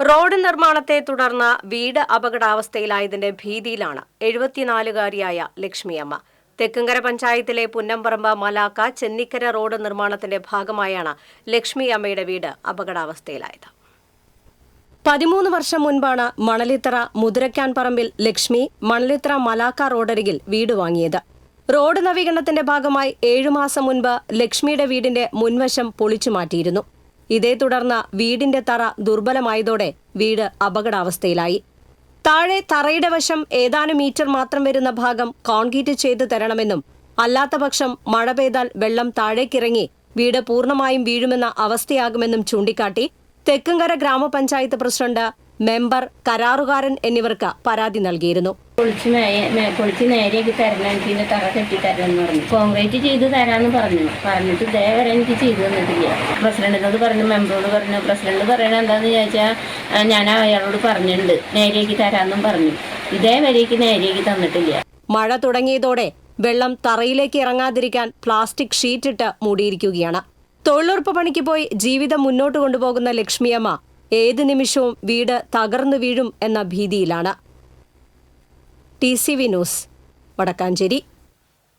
Road നിർമ്മാണത്തെ തുടർന്ന് വീട് അപകടാവസ്ഥയിലായതിന്റെ ഭീതിയിലാണ് എഴുപത്തിനാലുകാരിയായ ലക്ഷ്മിയമ്മ. തെക്കുംകര പഞ്ചായത്തിലെ പുന്നമ്പറമ്പ് മലാക്ക ചെന്നിക്കര റോഡ് നിർമ്മാണത്തിന്റെ ഭാഗമായാണ് ലക്ഷ്മിയമ്മയുടെ വീട് അപകടാവസ്ഥയിലായത്. പതിമൂന്ന് വർഷം മുൻപാണ് മണലിത്തറ മുതിരക്കാൻ പറമ്പിൽ ലക്ഷ്മി മണലിത്തറ മലാക്ക റോഡരികിൽ വീട് വാങ്ങിയത്. റോഡ് നവീകരണത്തിന്റെ ഭാഗമായി ഏഴു മാസം മുൻപ് ലക്ഷ്മിയുടെ വീടിന്റെ മുൻവശം പൊളിച്ചു മാറ്റിയിരുന്നു. ഇതേ തുടർന്ന് വീടിന്റെ തറ ദുർബലമായതോടെ വീട് അപകടാവസ്ഥയിലായി. താഴെ തറയുടെ വശം ഏതാനും മീറ്റർ മാത്രം വരുന്ന ഭാഗം കോൺക്രീറ്റ് ചെയ്തു തരണമെന്നും അല്ലാത്തപക്ഷം മഴ പെയ്താൽ വെള്ളം താഴേക്കിറങ്ങി വീട് പൂർണമായും വീഴുമെന്ന അവസ്ഥയാകുമെന്നും ചൂണ്ടിക്കാട്ടി തെക്കുംകര ഗ്രാമപഞ്ചായത്ത് പ്രസിഡന്റ് മെമ്പർ കരാറുകാരൻ എന്നിവർക്ക് പരാതി നൽകിയിരുന്നു. പൊളിച്ച് പൊളിച്ച് നേരെയാക്കി തരണം എനിക്ക് ഇതിന്റെ തറ കെട്ടി തരണം എന്ന് പറഞ്ഞു. കോൺക്രീറ്റ് ചെയ്ത് തരാമെന്ന് പറഞ്ഞു. പറഞ്ഞിട്ട് ഇതേവരെ എനിക്ക് ചെയ്തു തന്നിട്ടില്ല. പ്രസിഡന്റിനോട് പറഞ്ഞു മെമ്പറോട് പറഞ്ഞു പ്രസിഡന്റ് പറയണത് എന്താണെന്ന് ചോദിച്ചാൽ ഞാൻ അയാളോട് പറഞ്ഞിട്ടുണ്ട്. നേരെയാക്കി തരാമെന്നും പറഞ്ഞു. ഇതേവരേക്ക് നേരെയാക്കി തന്നിട്ടില്ല. മഴ തുടങ്ങിയതോടെ വെള്ളം തറയിലേക്ക് ഇറങ്ങാതിരിക്കാൻ പ്ലാസ്റ്റിക് ഷീറ്റിട്ട് മൂടിയിരിക്കുകയാണ്. തൊഴിലുറപ്പ് പണിക്ക് പോയി ജീവിതം മുന്നോട്ട് കൊണ്ടുപോകുന്ന ലക്ഷ്മിയമ്മ ഏത് നിമിഷവും വീട് തകർന്നു വീഴും എന്ന ഭീതിയിലാണ്. T C V news Vadakkanchery.